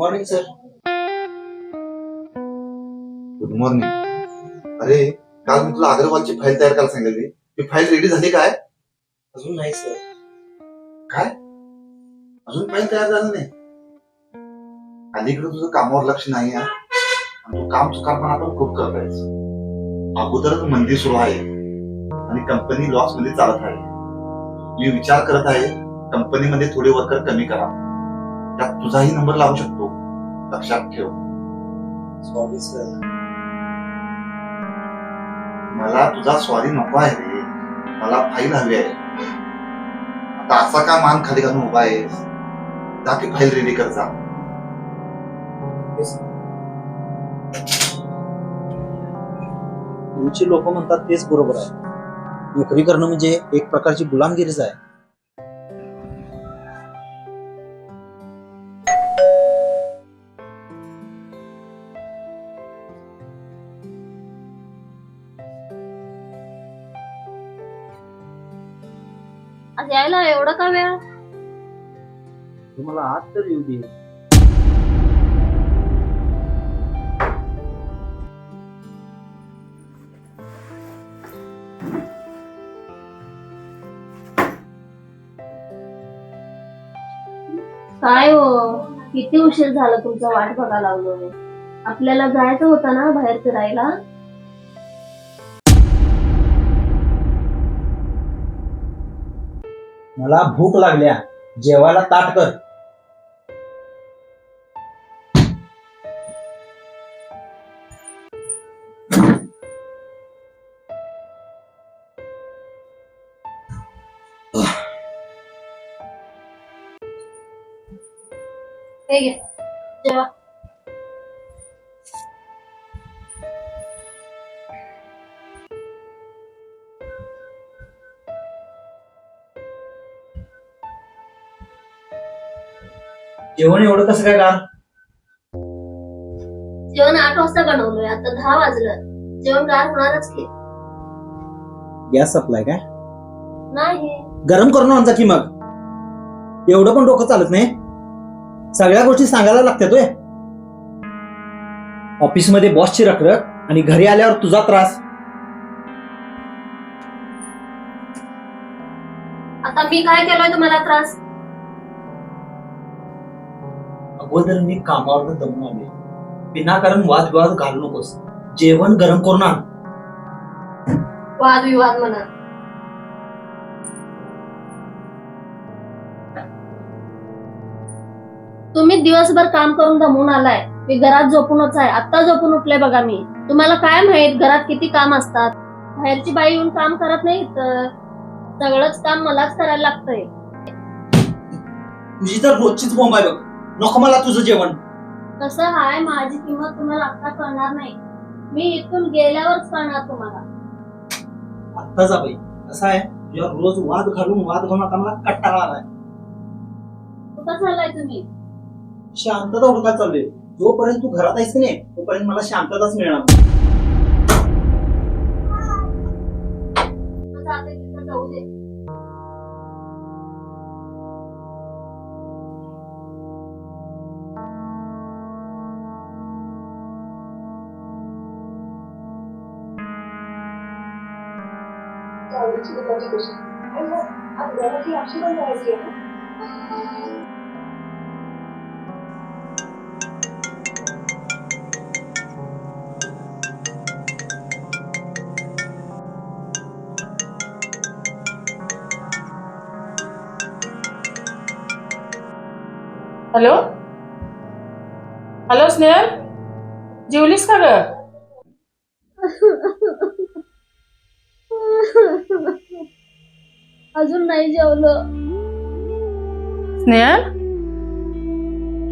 Morning sir good morning अरे काल मी तुला अग्रवालची फाईल तयार करायला सांगितली. ती फाईल रेडी झाली काय? अजून नाही सर अजून फाईल तयार झाली नाही? अलीकडे तुझं कामावर लक्ष नाही आहे आणि तू काम चुकारपणा पण खूप करतायस अगोदरच मंदी सुरू आहे. आणि कंपनी लॉसमध्ये चालत आहे. मी विचार करत आहे कंपनीमध्ये थोडे वर्कर कमी करा. त्यात तुझाही नंबर लावू शकतो. लक्षात ठेव. Sorry sir. मला तुझा सॉरी नको आहे रे. मला फाईल हवी आहे. आता असा का मान खाली घालून उभा आहेस? जा की फाईल रेडी कर जा. तुमची लोक म्हणतात तेच बरोबर आहे. नोकरी करणं म्हणजे एक प्रकारची गुलामगिरीच आहे. आज यायला एवढा का वेळ? तुम्हाला आज तर येऊ दे. काय हो? किती उशीर झाला तुमचा वाट बघा लागलोय आपल्याला जायचं होतं ना बाहेर फिरायला? मला भूक लागल्या. जेवायला ताट कर. हे जेवा. जेवण एवढं कसं काय का जेवण आठ वाजता बनवलोय आता दहा वाजलं. जेवण गार होणारच की. गॅस सप्लाय काय? नाही. गरम करून आणजा की मग. एवढं पण डोकं चालत नाही. सगळ्या गोष्टी सांगायला लागतात होय. ऑफिसमध्ये बॉसची रखरख आणि घरी आल्यावर तुझा त्रास. आता मी काय केलोय तुम्हाला त्रास? अगोदर मी कामावर दमून आले. विनाकारण वादविवाद घालू नकोस. जेवण गरम करून आण वादविवाद म्हणा. तुम्ही दिवसभर काम करून दमून आलाय. मी घरात झोपूनच आहे. आता झोपून उठले बघा मी. तुम्हाला काय माहीत घरात किती काम असतात? बाहेरची बाई येऊन काम करत नाही तर सगळंच काम मलाच करायला लागतंय. तुझी तर रोजचीच बोंब आहे बघ. नको मला तुझं जेवण. कसं हाय माझी किंमत तुम्हाला आता कळणार नाही. मी इथून गेल्यावरच कळणार तुम्हाला. आत्ता जा बाई. कसं आहे? तुझ्या रोज वाद घालून वाद घालून आता मला कट्टाळा आलाय कुठं चाललाय तुम्ही? शांतता हुडकात चालले जोपर्यंत तू घरात आहेस की नाही तोपर्यंत मला शांतताच मिळणार नाही. आवडीची दुकानची कशी आणि मग आज पण करायची आहे ना? हॅलो? हॅलो स्नेहल? जेवलीस का ग? अजून नाही जेवलो. स्नेहल?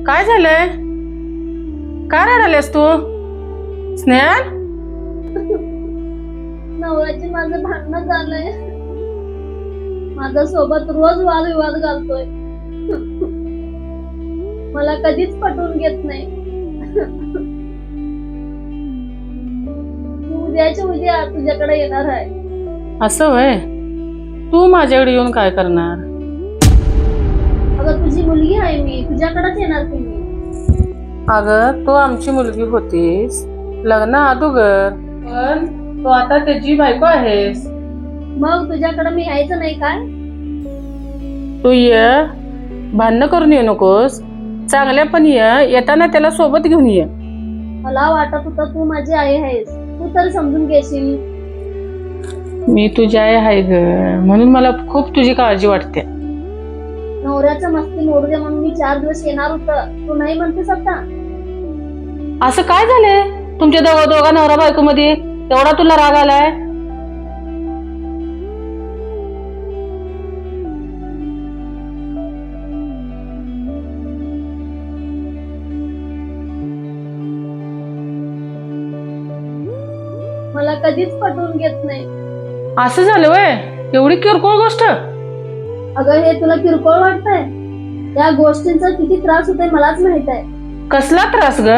काय झालंय? काय रडालेस तू? स्नेहल? नवऱ्याची माझं भांडणं झालंय. माझ्या सोबत रोज वादविवाद घालतोय. मला कधीच पटवून घेत नाही. मी उद्याच्या उद्या तुझ्याकडे येणार आहे. असं वय तू माझ्याकडे येऊन काय करणार? अगं तुझी मुलगी आहे मी. तुझ्याकडेच येणार मी? अगं तू आमची मुलगी होतीस. लग्न अदोगर पण तू आता त्याची बायको आहेस. मग तुझ्याकडे मी यायचं नाही काय? तू ये. भांडणं करून येऊ नकोस. चांगल्या पण ये. येताना त्याला सोबत घेऊन ये. मला वाटत होतं तू माझी आई आहेस. तू तर समजून घेशील. मी तुझी आई आहे ग. म्हणून मला खूप तुझी काळजी वाटते. नवऱ्याचं मस्ती मोडू दे म्हणून मी चार दिवस येणार होतं. तू नाही म्हणतेस आता? असं काय झालंय? तुमच्या दोघा दोघा नवरा बायको मध्ये तेवढा तुला राग आलाय? मला कधीच पटवून घेत नाही. असं झालं वय? एवढी किरकोळ गोष्ट? अगं हे तुला किरकोळ वाटतंय. त्या गोष्टींचा किती त्रास होतोय मलाच माहीत आहे. कसला त्रास ग?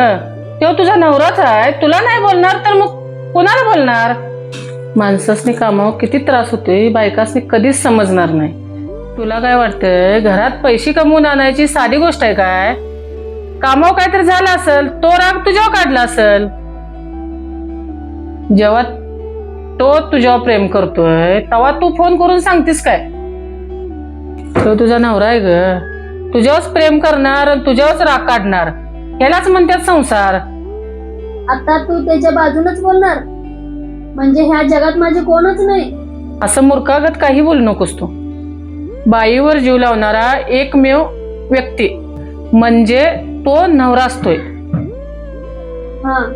तो तुझा नवराच आहे. तुला नाही बोलणार तर मग कोणाला बोलणार? माणसासनी कामावर किती त्रास होतोय बायकासनी कधीच समजणार नाही. तुला काय वाटतंय? घरात पैसे कमवून आणायची साधी गोष्ट आहे काय? कामावर काहीतरी झालं असेल तो राग तुझ्यावर काढला असेल. जेव्हा तो तुझ्यावर प्रेम करतोय तेव्हा तू फोन करून सांगतेस काय? तो तुझा नवरा आहे ग. तुझ्यावरच प्रेम करणार तुझ्यावरच राग काढणार. ह्यालाच म्हणतात संसार. आता तू त्याच्या बाजूनच बोलणार. म्हणजे ह्या जगात माझे कोणच नाही. असं मूर्खागत काही बोलू नकोस तू. बाईवर जीव लावणारा एकमेव व्यक्ती म्हणजे तो नवरा असतोय. हा.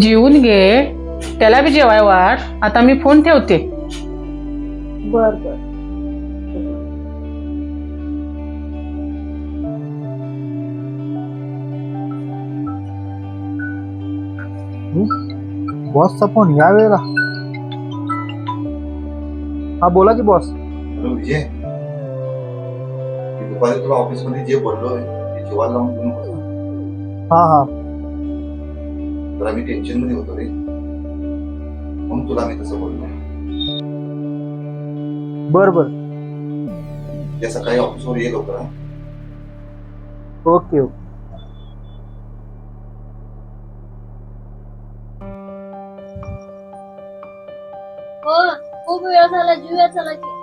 जीवन घे. त्याला बी जेवाय वाट आता मी फोन ठेवते. बर बर. बॉसचा फोन या वेळेला हा बोला की बॉस. हॅलो विजय. मी दुपारी तुला ऑफिसमध्ये जे बोललोय ते लावून नको हा हा. जरा मी टेन्शनमध्ये होतो रे. तुला मी तसं बोललो बर बर. त्या सकाळी ऑफिसवर ये लवकर हा. Okay okay. हो खूप वेळ झाला जीव चला की.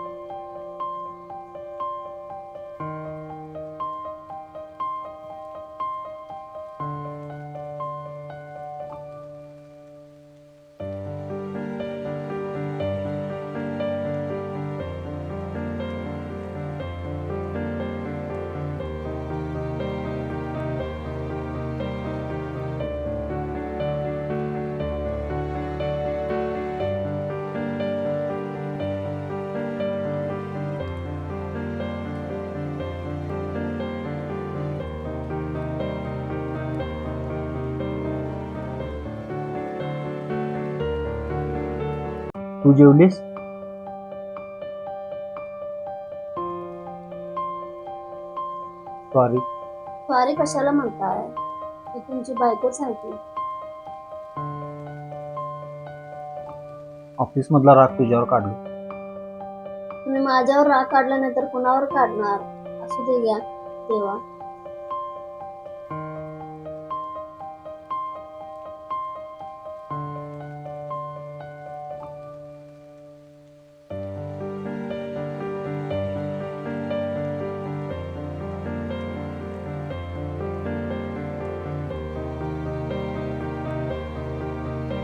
तू जेवलीस? सॉरी सॉरी कशाला म्हणताय? मी तुमची बायकोच आहे की ऑफिस मधला राग तुझ्यावर काढलो. तुम्ही माझ्यावर राग काढला नाही तर कुणावर काढणार? असू दे घ्या तेव्हा